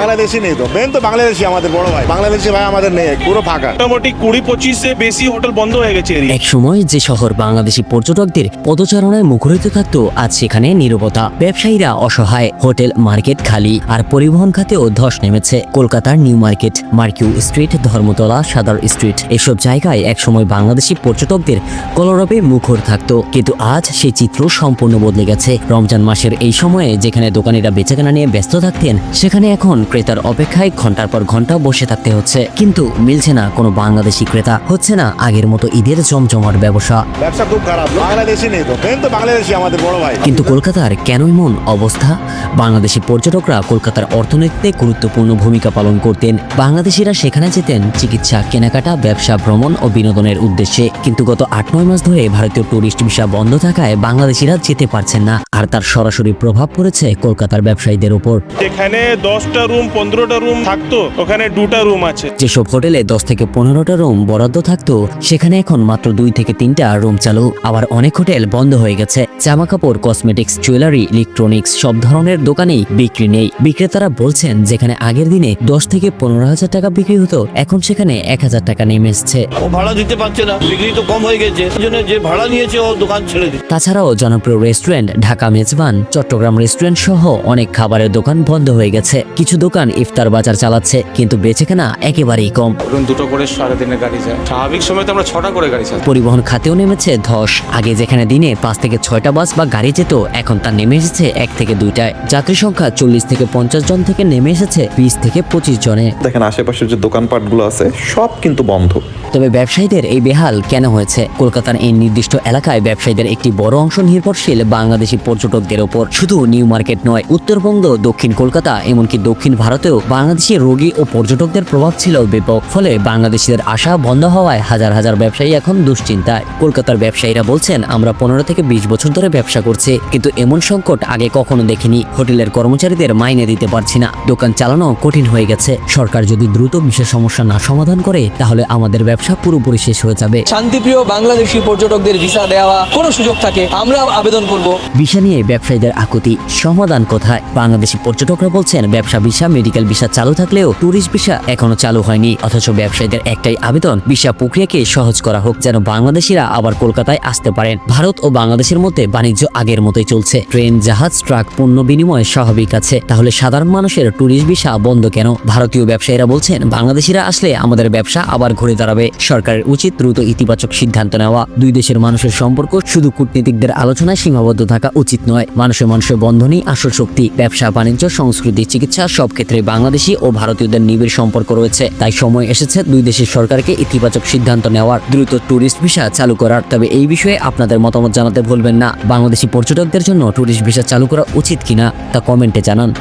বাংলাদেশি নেই তো। মেন তো বাংলাদেশি আমাদের বড় ভাই। বাংলাদেশি ভাই আমাদের নেই পুরো ফাঁকা। মোটামুটি কুড়ি পঁচিশে বেশি হোটেল বন্ধ হয়ে গেছে এক সময় যে শহর বাংলাদেশি পর্যটকদের পদচারণায় মুখরিত থাকত আজ সেখানে নীরবতা। ব্যবসায়ীরা অসহায় হোটেল মার্কেট খালি আর পরিবহন খাতেও ধস নেমেছে। কলকাতার New Market Marquis Street Dharmatala Sudder Street এসব জায়গায় একসময় বাংলাদেশি পর্যটকদের কলরবে মুখর থাকত। কিন্তু আজ সেই চিত্র সম্পূর্ণ বদলে গেছে। রমজান মাসের এই সময়ে যেখানে দোকানিরা বেচাকেনা নিয়ে ব্যস্ত থাকতেন সেখানে এখন ক্রেতার অপেক্ষায় ঘণ্টার পর ঘণ্টা বসে থাকতে হচ্ছে। কিন্তু মিলছে না কোনো বাংলাদেশি ক্রেতা। হচ্ছে না আগের মতো ঈদের জমজমার ব্যবসা। ব্যবসা খুব খারাপ। বাংলাদেশি নেই তো। মেন তো বাংলাদেশি আমাদের বড় ভাই। কিন্তু কলকাতার কেন এমন অবস্থা? বাংলাদেশি পর্যটকরা কলকাতার অর্থনীতিতে গুরুত্বপূর্ণ ভূমিকা পালন করতেন। বাংলাদেশিরা সেখানে যেতেন চিকিৎসা কেনাকাটা ব্যবসা ভ্রমণ ও বিনোদনের উদ্দেশ্যে। কিন্তু গত আট নয় মাস ধরে ভারতীয় ট্যুরিস্ট ভিসা বন্ধ থাকায় বাংলাদেশিরা যেতে পারছেন না। আর তার সরাসরি প্রভাব পড়েছে কলকাতার ব্যবসায়ীদের ওপর। যেখানে দশটা রুম পনেরোটা রুম থাকতো ওখানে দুটা রুম আছে। যেসব হোটেলে দশ থেকে পনেরোটা রুম বরাদ্দ থাকতো সেখানে এখন মাত্র দুই থেকে তিনটা রুম চালু। আবার অনেক হোটেল বন্ধ হয়ে গেছে। জামা কাপড় কসমেটিক্স জুয়েলারি ইলেকট্রনিক্স সব ধরনের দোকানেই বিক্রি নেই। বিক্রেতারা বলছেন যেখানে আগের দিনে দশ থেকে পনেরো হাজার টাকা বিক্রি হতো এখন সেখানে এক হাজার টাকা নেমে এসছে। ও ভাড়া দিতে পারছে না বিক্রি তো কম হয়ে গেছে জন্য যে ভাড়া নিয়েছে ও দোকান ছেড়ে দিচ্ছে। তাছাড়াও জনপ্রিয় রেস্টুরেন্ট ঢাকা মেজবান চট্টগ্রাম রেস্টুরেন্ট সহ অনেক খাবারের দোকান বন্ধ হয়ে গেছে। কিছু দোকান ইফতার বাজার চালাচ্ছে কিন্তু বেচেকেনা একেবারেই কম। ধরুন দুটো করে সারাদিনে গাড়ি যায়। স্বাভাবিক সময় তো আমরা ছটা করে গাড়ি চালাই। পরিবহন খাতেও নেমেছে ধস। আগে যেখানে দিনে পাঁচ থেকে ছয়টা বাস বা গাড়ি যেত এখন তা নেমে এসেছে এক থেকে দুইটায়। যাত্রী সংখ্যা চল্লিশ থেকে পঞ্চাশ জন থেকে নেমে এসেছে বিশ থেকে পঁচিশ জনে। দেখেন আশেপাশের যে দোকানপাটগুলো আছে সব কিন্তু বন্ধ। তবে ব্যবসায়ীদের এই বেহাল কেন হয়েছে? কলকাতার এই নির্দিষ্ট এলাকায় ব্যবসায়ীদের একটি বড় অংশ নির্ভরশীল বাংলাদেশি পর্যটকদের ওপর। শুধু নিউ মার্কেট নয় উত্তরবঙ্গ দক্ষিণ কলকাতা, এমনকি দক্ষিণ ভারতেও বাংলাদেশি রোগী ও পর্যটকদের প্রভাব ছিল ব্যাপক। ফলে বাংলাদেশিদের আশা বন্ধ হওয়ায় হাজার হাজার ব্যবসায়ী এখন দুশ্চিন্তায়। কলকাতার ব্যবসায়ীরা বলছেন, আমরা পনেরো থেকে বিশ বছর ধরে ব্যবসা করছি, কিন্তু এমন সংকট আগে কখনো দেখিনি। হোটেলের কর্মচারীদের মাইনে দিতে পারছি না। দোকান চালানো কঠিন হয়ে গেছে। সরকার যদি দ্রুত বিশেষ সমস্যা না সমাধান করে, তাহলে আমাদের ব্যবসা পুরোপুরি শেষ হয়ে যাবে। শান্তিপ্রিয় বাংলাদেশি পর্যটকদের ভিসা দেওয়া কোনো সুযোগ থাকে আমরা আবেদন করব। ভিসা নিয়ে ব্যবসায়ীদের আকুতি সমাধান কোথায়? বাংলাদেশি পর্যটকরা বলছেন ব্যবসা ভিসা মেডিকেল ভিসা চালু থাকলেও ট্যুরিস্ট ভিসা এখনও চালু হয়নি। অথচ ব্যবসায়ীদের একটাই আবেদন ভিসা প্রক্রিয়াকে সহজ করা হোক যেন বাংলাদেশিরা আবার কলকাতায় আসতে পারেন। ভারত ও বাংলাদেশের মধ্যে বাণিজ্য আগের মতোই চলছে। ট্রেন জাহাজ ট্রাক পণ্য বিনিময় স্বাভাবিক আছে। তাহলে সাধারণ মানুষের ট্যুরিস্ট ভিসা বন্ধ কেন? ভারতীয় ব্যবসায়ীরা বলছেন বাংলাদেশিরা আসলে আমাদের ব্যবসা আবার ঘুরে দাঁড়াবে। সরকারের উচিত দ্রুত ইতিবাচক সিদ্ধান্ত নেওয়া। দুই দেশের মানুষের সম্পর্ক শুধু কূটনীতিকদের আলোচনায় সীমাবদ্ধ থাকা উচিত নয়। মানুষের মানুষের বন্ধনই আসল শক্তি। ব্যবসা, বাণিজ্য, সংস্কৃতি, চিকিৎসা সব ক্ষেত্রে বাংলাদেশি ও ভারতীয়দের নিবিড় সম্পর্ক রয়েছে। তাই সময় এসেছে দুই দেশের সরকারকে ইতিবাচক সিদ্ধান্ত নেওয়ার। দ্রুত ট্যুরিস্ট ভিসা চালু করার। তবে এই বিষয়ে আপনাদের মতামত জানাতে ভুলবেন না। বাংলাদেশি পর্যটকদের জন্য ট্যুরিস্ট ভিসা চালু করা উচিত কিনা তা কমেন্টে জানান।